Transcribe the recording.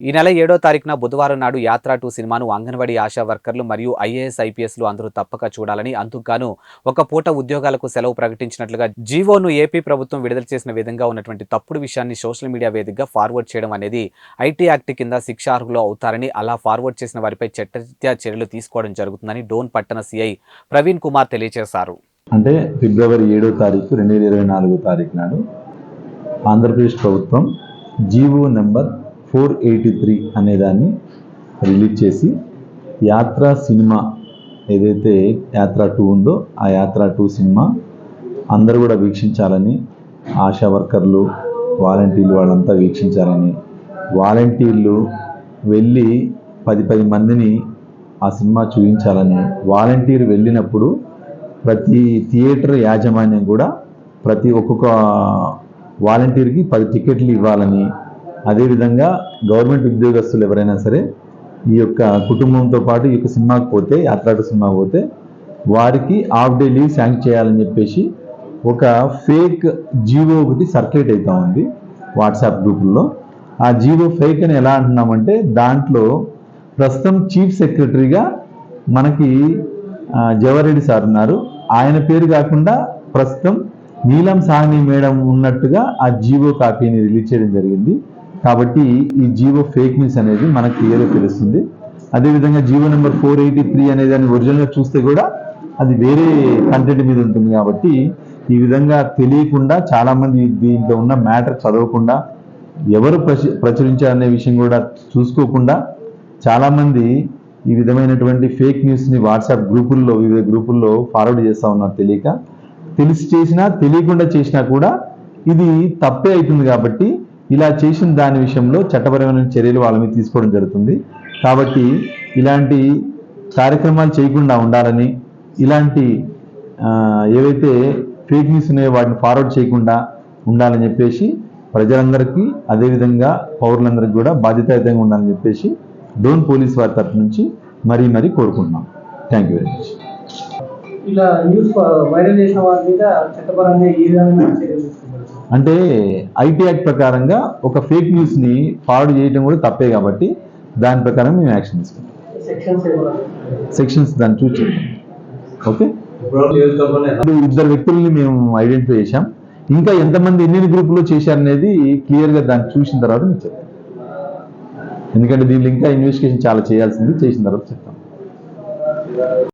ఈ నెల ఏడో తారీఖున బుధవారం నాడు యాత్ర టూ సినిమాను అంగన్వాడీ ఆశా వర్కర్లు మరియు ఐఏఎస్ ఐపీఎస్లు అందరూ తప్పక చూడాలని అందుకుగాను ఒక పూట ఉద్యోగాలకు సెలవు ప్రకటించినట్లుగా జీవోను ఏపీ ప్రభుత్వం విడుదల చేసిన విధంగా ఉన్నటువంటి తప్పుడు విషయాన్ని సోషల్ మీడియా వేదికగా ఫార్వర్డ్ చేయడం అనేది ఐటీ యాక్ట్ కింద శిక్షార్హులు అవుతారని అలా ఫార్వర్డ్ చేసిన వారిపై చట్టరీత్యా చర్యలు తీసుకోవడం జరుగుతుందని డోన్ పట్టణ సిఐ ప్రవీణ్ కుమార్ తెలియజేశారు అంటే ఫిబ్రవరి ఏడో తారీఖు రెండు వేల ఇరవై నాలుగో తారీఖు నాడు ఆంధ్రప్రదేశ్ ప్రభుత్వం GO number four eighty three అనే దాన్ని రిలీజ్ చేసి యాత్ర సినిమా ఏదైతే యాత్ర టూ ఉందో ఆ యాత్ర టూ సినిమా అందరూ కూడా వీక్షించాలని ఆశా వర్కర్లు వాలంటీర్లు వాళ్ళంతా వీక్షించాలని వాలంటీర్లు వెళ్ళి పది పది మందిని ఆ సినిమా చూపించాలని వాలంటీర్ వెళ్ళినప్పుడు ప్రతి థియేటర్ యాజమాన్యం కూడా ప్రతి ఒక్కొక్క వాలంటీర్కి పది టికెట్లు ఇవ్వాలని అదేవిధంగా గవర్నమెంట్ ఉద్యోగస్తులు ఎవరైనా సరే ఈ యొక్క కుటుంబంతో పాటు ఈ యొక్క సినిమాకి పోతే యాత్రాటు సినిమా పోతే వారికి హాఫ్ డే లీవ్ శాంక్షన్ చేయాలని చెప్పేసి ఒక ఫేక్ జీవో ఒకటి సర్క్యులేట్ అవుతా ఉంది వాట్సాప్ గ్రూపుల్లో. ఆ జీవో ఫేక్ అని ఎలా అంటున్నామంటే దాంట్లో ప్రస్తుతం చీఫ్ సెక్రటరీగా మనకి జవరెడ్డి సార్ ఉన్నారు. ఆయన పేరు కాకుండా ప్రస్తుతం నీలం సాహ్ని మేడం ఉన్నట్టుగా ఆ జీవో కాపీని రిలీజ్ చేయడం జరిగింది. కాబట్టి ఈ జీవో ఫేక్ న్యూస్ అనేది మనకు క్లియర్గా తెలుస్తుంది. అదేవిధంగా GO number four eighty three అనే దాన్ని ఒరిజినల్గా చూస్తే కూడా అది వేరే కంటెంట్ మీద ఉంటుంది కాబట్టి ఈ విధంగా తెలియకుండా చాలామంది దీంట్లో ఉన్న మ్యాటర్ చదవకుండా ఎవరు ప్రచురించారనే విషయం కూడా చూసుకోకుండా చాలామంది ఈ విధమైనటువంటి ఫేక్ న్యూస్ని వాట్సాప్ గ్రూపుల్లో వివిధ గ్రూపుల్లో ఫార్వర్డ్ చేస్తూ ఉన్నారు తెలియక. తెలిసి చేసినా తెలియకుండా చేసినా కూడా ఇది తప్పే అవుతుంది కాబట్టి ఇలా చేసిన దాని విషయంలో చట్టపరమైన చర్యలు వాళ్ళ మీద తీసుకోవడం జరుగుతుంది. కాబట్టి ఇలాంటి కార్యక్రమాలు చేయకుండా ఉండాలని ఇలాంటి ఏవైతే ఫేక్ న్యూస్ ఉన్నాయో వాటిని ఫార్వర్డ్ చేయకుండా ఉండాలని చెప్పేసి ప్రజలందరికీ అదేవిధంగా పౌరులందరికీ కూడా బాధ్యతాయుతంగా ఉండాలని చెప్పేసి డోన్ పోలీస్ వారి తరఫు నుంచి మరీ మరీ కోరుకుంటున్నాం. Thank you very much. ఇలా న్యూస్ వైరల్ చేసిన వారి మీద చట్టపరంగా ఏ విధంగా అంటే ఐటీ యాక్ట్ ప్రకారంగా ఒక ఫేక్ న్యూస్ని ఫార్వర్డ్ చేయడం కూడా తప్పే కాబట్టి దాని ప్రకారం మేము యాక్షన్ తీసుకుంటాం. సెక్షన్స్ దాన్ని చూసి ఓకే? ఇప్పుడు ఇద్దరు వ్యక్తుల్ని మేము ఐడెంటిఫై చేశాం. ఇంకా ఎంతమంది ఎన్ని గ్రూపులో చేశారనేది క్లియర్గా దాన్ని చూసిన తర్వాత మీకు చెప్తాం. ఎందుకంటే దీనిలో ఇంకా ఇన్వెస్టిగేషన్ చాలా చేయాల్సింది చేసిన తర్వాత చెప్తాం.